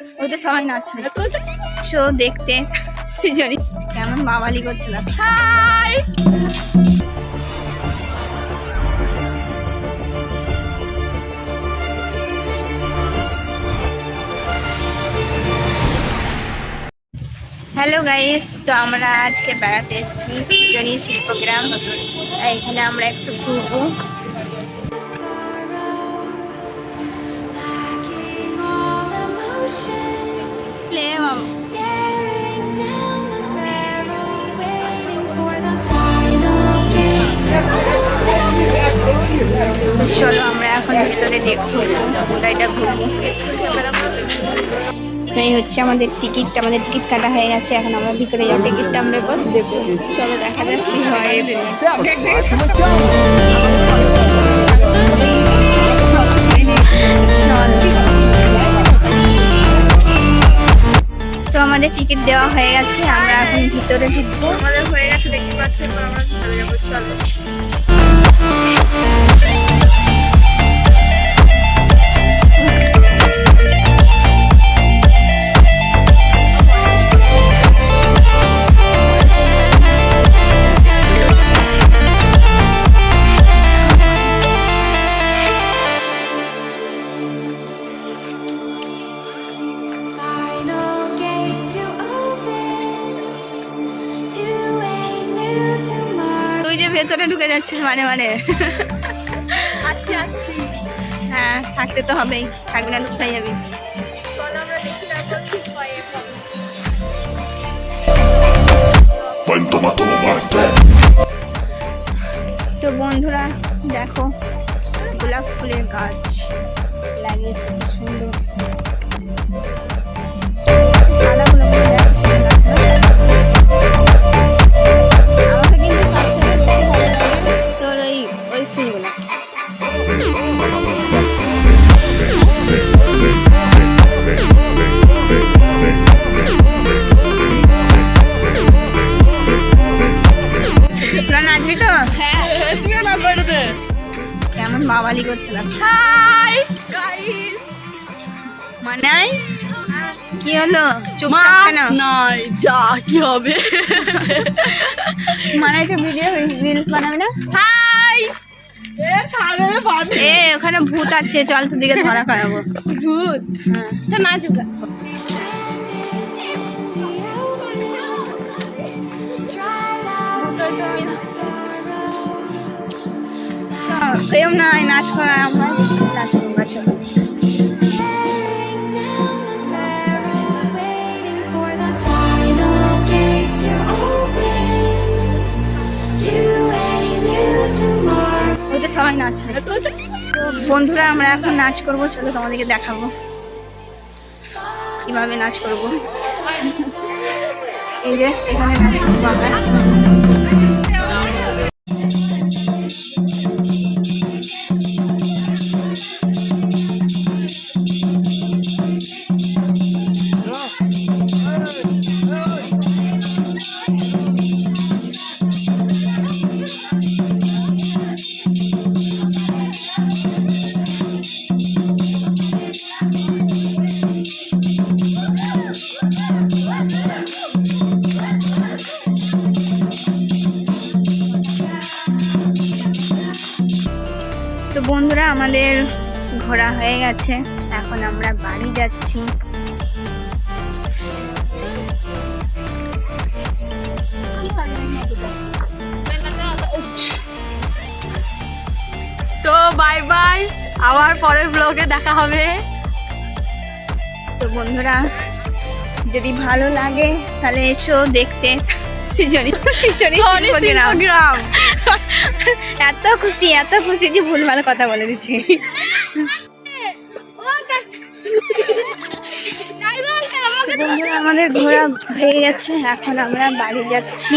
ওই তো সবাই নাচবে শো দেখতে। সৃজনী। কেমন বাবালি করছিল। হাই! হ্যালো গাইস তো আমরা আজকে বেড়াতে এসেছি। সৃজনী শিল্পগ্রাম এখানে আমরা একটু ঘুরবো। চলো আমরা এখন ভিতরে দেখব। গাড়িটা ঘুরবো। এই হচ্ছে আমাদের টিকিট আমাদের টিকিট কাটা হয়ে গেছে। এখন আমরা ভিতরে যাব টিকিটটা আমরা এবার দেবো। চলো দেখা যাক কি। তো আমাদের টিকিট দেওয়া হয়ে গেছে। আমরা এখন ভিতরে ঢুকবো। আমাদের হয়ে গেছে, দেখতে পাচ্ছি আমরা ভিতরে যাব, চলো। ভেতরে ঢুকে যাচ্ছিস মানে মানে। আচ্ছা আচ্ছা। হ্যাঁ থাকতে তো হবেই থাকবে না তো কোথায় যাবি. তো বন্ধুরা দেখো গোলাপ ফুলের গাছ লাগিয়েছে সুন্দর। নাচবি তো? হ্যাঁ। কেমন বাবালি করছিলাম হাই গাইস মানাই কি হলো? চুপচাপ কেন? নাই যা কি হবে? মানাই তো ভিডিও রিলস বানাবি না? হাই এ ওখানে ভূত আছে চল তোর দিকে ধরা খাওয়াবো। ভূত হ্যাঁ। না চুকা কেউ নাই নাচ করা আমরা নাচ করব চলো। সবাই নাচবে বন্ধুরা, আমরা এখন নাচ করব। চলো তোমাদেরকে দেখাবো। কীভাবে নাচ করব। এই যে, এখানে নাচ করব আমরা। বন্ধুরা আমাদের ঘোরা হয়ে গেছে। এখন আমরা বাড়ি যাচ্ছি। তো বাই বাই আবার পরের ব্লগে দেখা হবে। তো বন্ধুরা যদি ভালো লাগে তাহলে এসো দেখতে। সৃজনী সৃজনী। গ্রাম এত খুশি এত খুশি যে ভুল ভালো কথা বলে দিচ্ছি। আমাদের ঘোরা হয়ে গেছে, এখন আমরা বাড়ি যাচ্ছি।